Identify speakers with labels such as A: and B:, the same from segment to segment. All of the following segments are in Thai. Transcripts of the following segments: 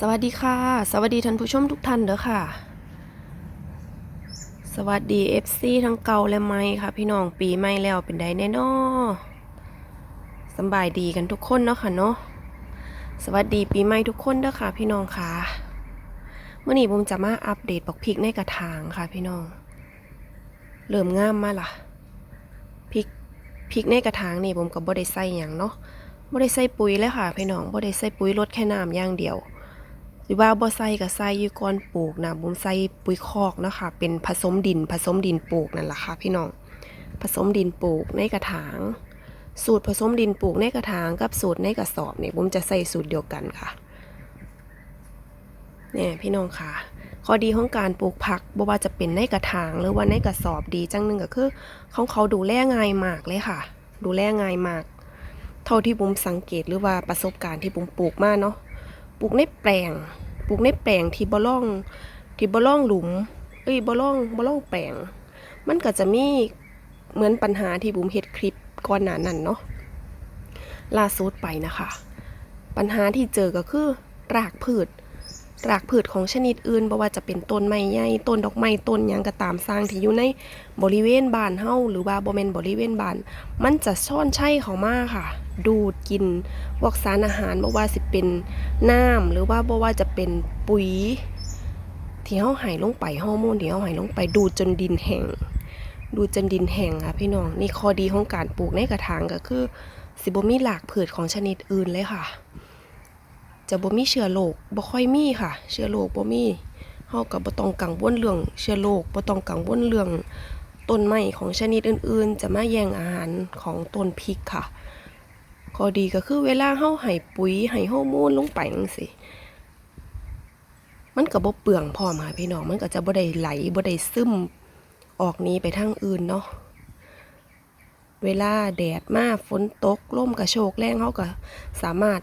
A: สวัสดีค่ะ สวัสดีท่านผู้ชมทุกท่านเด้อค่ะ สวัสดี FC ทั้งเก่าและใหม่ค่ะ พี่น้องปีใหม่แล้วเป็นไดแน่นอสบายดีกันทุกคนเนาะค่ะเนาะสวัสดีปีใหม่ทุกคนเด้อค่ะ พี่น้องค่ะเมื่อนี้ผมจะมาอัปเดตบักพริกในกระถางค่ะ พี่น้องเริ่มงามมาล่ะพริกพริกในกระถางนี่ผมก็บ่ได้ใส่หยังเนาะบ่ได้ใส่ปุ๋ยเลยค่ะ พี่น้องบ่ได้ใส่ปุ๋ยลดแค่น้ำอย่างเดียว หรือว่าบ่ใส่ก็ใส่อยู่ก่อนปลูกนะบุมใส่ปุ๋ยคอกเนาะคะเป็นผสมดินผสมดินปลูกนั่นแหละค่ะพี่น้องผสมดินปลูกในกระถาง สูตรผสมดินปลูกในกระถางกับสูตรในกระสอบเนี่ยบุมจะใส่สูตรเดียวกันค่ะเนี่ยพี่น้องค่ะ ข้อดีของการปลูกผักบ่ว่าจะเป็นในกระถางหรือว่าในกระสอบดีจังหนึ่งก็คือเขาเขาดูแลง่ายมากเลยค่ะ ดูแลง่ายมาก เท่าที่บุ้มสังเกตหรือว่าประสบการณ์ที่บุ้มปลูกมาเนาะ ปลูกในแปลง ปลูกในแปลงที่บ่ล่องที่บ่ล่องหลุม เอ้ยบ่ล่องบ่ล่องแปลง มันก็จะมีเหมือนปัญหาที่บุ๋มเฮ็ดคลิปก่อนหน้านั้นเนาะล่าสุดไปนะคะ ปัญหาที่เจอก็คือรากพืชรากพืชของชนิดอื่นบ่ว่าจะเป็นต้นไม้ใหญ่ต้นดอกไม้ต้นยังก็ตามสร้างที่อยู่ในบริเวณบ้านเฮาหรือว่าบ่แม่นบริเวณบ้าน มันจะซ่อนใช่เขามาค่ะ ดูดกินพวกสารอาหารบ่ว่าสิเป็นน้ำหรือว่าบ่ว่าจะเป็นปุ๋ย ที่เฮาให้ลงไปฮอร์โมนที่เฮาให้ลงไปดูดจนดินแห้งดูดจนดินแห้งค่ะพี่น้องนี่ข้อดีของการปลูกในกระถางก็คือ สิบ่มีหลากพืชของชนิดอื่นเลยค่ะ จะบ่มีเชื้อโรคบ่ค่อยมีค่ะ เชื้อโรคบ่มีเฮาก็บ่ต้องกังวลเรื่องเชื้อโรคบ่ต้องกังวลเรื่องต้นไม้ของชนิดอื่นๆ จะมาแย่งอาหารของต้นพริกค่ะ ข้อดีก็คือเวลาเฮาให้ปุ๋ยให้ฮอร์โมนลงไปจังซี่มันก็บ่เปลืองพร้อมค่ะพี่น้องมันก็จะบ่ได้ไหลบ่ได้ซึมออกนี้ไปทางอื่นเนาะเวลาแดดมากฝนตกลมกระโชกแรงเขาก็สามารถ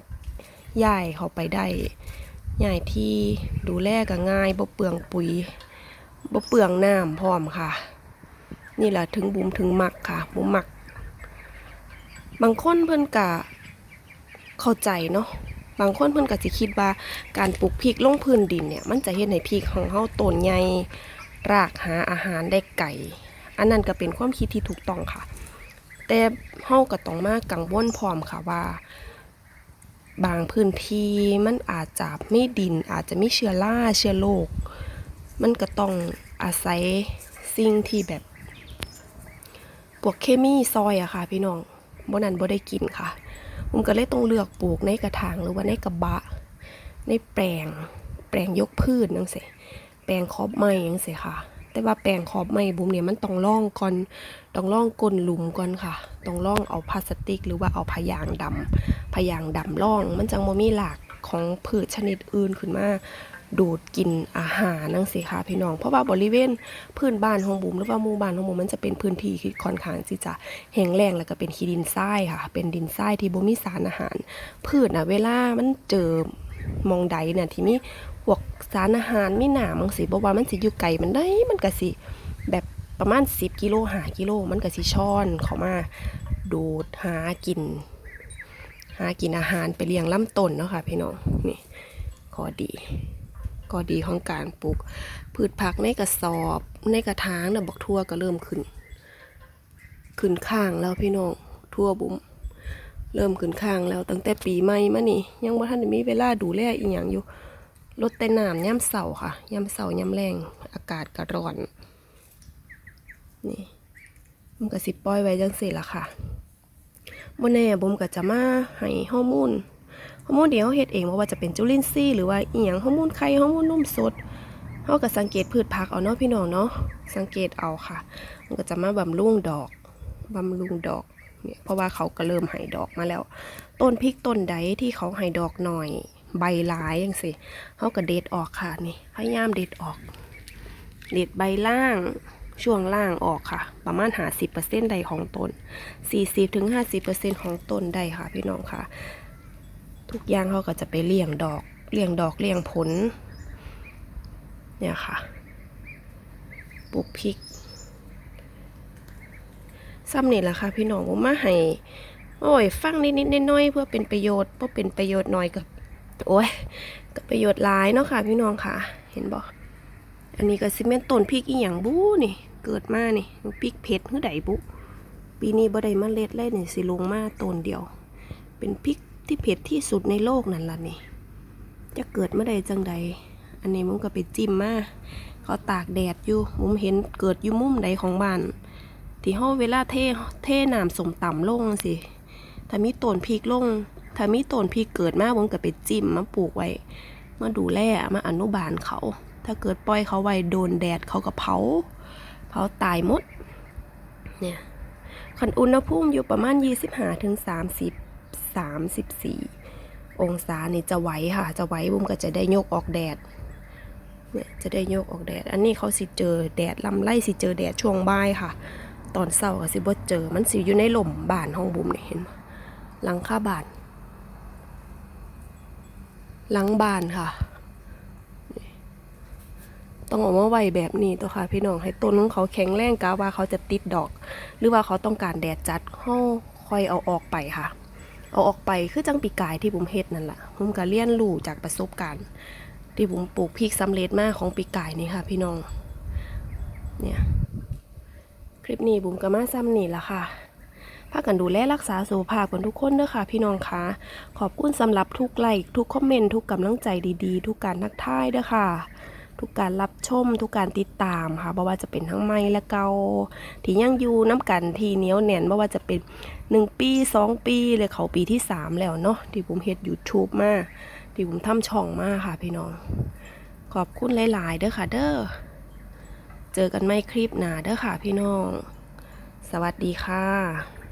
A: ย้ายเขาไปได้ย้ายที่ดูแลก็ง่ายบ่เปลืองปุ๋ยบ่เปลืองน้ำพร้อมค่ะ นี่แหละถึงบุมถึงมักค่ะบุมมัก บางคนเพิ่นกะ เข้าใจเนาะบางคนเพิ่นก็สิคิดว่าการปลูกพริกลงพื้นดินเนี่ย มันจะเฮ็ดให้พริกของเฮาต้นใหญ่รากหาอาหารได้ไก่ อันนั้นก็เป็นความคิดที่ถูกต้องค่ะ แต่เฮาก็ต้องมากังวลพร้อมค่ะว่า บางพื้นที่มันอาจจะไม่ดิน อาจจะไมีเชื้อราเชื้อโรคมันก็ต้องอาศัยสิ่งที่แบบพวกเคมีซอยอะค่ะ พี่น้องบนั้นบ่ได้กินค่ะ ผมก็เลยต้องเลือกปลูกในกระถางหรือว่าในกระบะ ในแปลง แปลงยกพืชจังเสียแปลงขอบไม้จังเสียค่ะ แต่ว่าแปลงขอบไม้บุมเนี่ยมันต้องล่องก่อนต้องล่องก้นหลุมก่อนค่ะต้องล่องเอาพลาสติก หรือว่าเอาพยางดำพยางดำล่อง มันจังบ่มีหลากของพืชชนิดอื่นขึ้นมา ดูดกินอาหารนั่งสิค่ะพี่น้อง เพราะว่าบริเวณพื้นบ้านของบุมหรือว่าหมู่บ้านของบุมมันจะเป็นพื้นที่ที่ค่อนข้างที่จะแห้งแล้งแล้วก็เป็นขี้ดินทรายค่ะ เป็นดินทรายที่บ่มีสารอาหาร พืชน่ะเวลามันเจอมองใดเนี่ยที่มีพวกสารอาหารไมีหนามังซี่บ่ว่ามันสิอยู่ไกลมันได้มันก็สิแบบประมาณ 10กิโล5กิโลมันก็สิช้อนเข้ามาดูดหากิน หากินอาหารไปเลี้ยงลำต้นเนาะค่ะพี่น้องนี่ขอดี ก็ดีของการปลูกพืชผักในกระสอบในกระถางนี่ยบอกทั่วก็เริ่มขึ้น ขึ้นข้างแล้วพี่น้องทั่วบุ้มเริ่มขึ้นข้างแล้วตั้งแต่ปีใหม่มานี่ ยังบ่ทันได้มีเวลาดูแลอีหยังอยู่ลดแต่น้ำย่ำเสาค่ะย่ำเสาย่ำแรงอากาศก็ร้อน นี่มันก็สิปล่อยไว้จังซี่ล่ะค่ะบ่แน่บุมก็จะมาให้ฮอร์โมน ฮอร์โมนเดียวเฮ็ดเองบ่ว่าจะเป็นจุลินทรีย์หรือว่าอีหยังฮอร์โมนไข่ฮอร์โมนนมสดเฮาก็สังเกตพืชผักเอาเนาะพี่น้องเนาะสังเกตเอาค่ะ มันก็จะมาบำรุงดอกบำรุงดอกเนี่ยเพราะว่าเขาก็เริ่มให้ดอกมาแล้ว ต้นพริกต้นใดที่เขาให้ดอกหน่อย ใบหลายจังซี่เฮาก็เด็ดออกค่ะนี่พยายามเด็ดออก เด็ดใบล่างช่วงล่างออกค่ะ ประมาณ50%ใดของต้น40-50%ของต้นได้ค่ะพี่น้องค่ะ ทุกอย่างเขาก็จะไปเลี้ยงดอกเลี้ยงดอกเลี้ยงผล เนี่ยค่ะปลูกพริกซ้ำนี่แหละค่ะ พี่น้องผมมาให้โอ้ย ฟังนิดๆน้อยเพื่อเป็นประโยชน์เพื่อเป็นประโยชน์หน่อยกับโอ้ยก็ประโยชน์หลายเนาะค่ะ พี่น้องค่ะ เห็นบ่อันนี้ก็สิเมนต์ต้นพริกอีหยังบูนี่ เกิดมานี่พริกเผ็ดหือใดบุปีนี้บ่ได้เล็ดเลยนี่สิลงมาต้นเดียว เป็นพริก ที่เผ็ดที่สุดในโลกนั่นล่ะนี่จะเกิดเมื่อใดจังใด อันนี้มุมก็ไปจิ้มมาเขาตากแดดอยู่ มุมเห็นเกิดอยู่มุมใดของบ้าน ที่ห้อเวลาเทเทน้ำสมต่ำลงสิ ถ้ามีต้นพริกลง ถ้ามีต้นพริกเกิดมาผมก็ไปจิ้มมาปลูกไว้ มาดูแล มาอนุบาลเขา ถ้าเกิดปล่อยเขาไว้โดนแดดเขาก็เผา เผาตายหมด เนี่ยคันอุณหภูมิอยู่ประมาณ 25ถึง30 34 องศานี่จะไหวค่ะ จะไหวบุ้มก็จะได้โยกออกแดดเนี่ยจะได้โยกออกแดด อันนี้เขาสิเจอแดดลำไล่สิเจอแดดช่วงบ่ายค่ะ ตอนเช้าก็สิบ่เจอมันสิอยู่ในหล่มบ้านห้องบุ้มเนี่ยเห็นหลังคาบ้านหลังบ้านค่ะ ต้องออกมาไวแบบนี้ตัวค่ะพี่น้องให้ต้นของเขาแข็งแรงกะว่าเขาจะติดดอก หรือว่าเขาต้องการแดดจัดเขาค่อยเอาออกไปค่ะ เอาออกไปคือจังปีกายที่ผมเฮ็ดนั่นแหละผมก็เรียนรู้จากประสบการณ์ ที่ผมปลูกพริกสำเร็จมากของปีกายนี่ค่ะ พี่น้อง เนี่ย คลิปนี้บุ๋มก็มาซ้ำนี่ละค่ะพากันดูแลรักษาสุขภาพกันทุกคนเด้อค่ะ พี่น้องคะขอบคุณสำหรับทุกไลค์ทุกคอมเมนต์ทุกกำลังใจดีๆ ทุกการทักทายเด้อค่ะ ทุกการรับชม ทุกการติดตามค่ะบ่ว่าจะเป็นทั้งไม่และเกาที่ยังอยู่น้ำกันที่เหนียวแน่นบ่ว่าจะเป็นหนึ่งปีสองปีเลยเขาปีที่สามแล้วเนาะที่ผมเฮ็ดยูทูบมาที่ผมทำช่องมาค่ะพี่น้อง ขอบคุณหลาย ๆ เด้อค่ะ เด้อเจอกันไม่คลิปหนาเด้อค่ะพี่น้อง สวัสดีค่ะ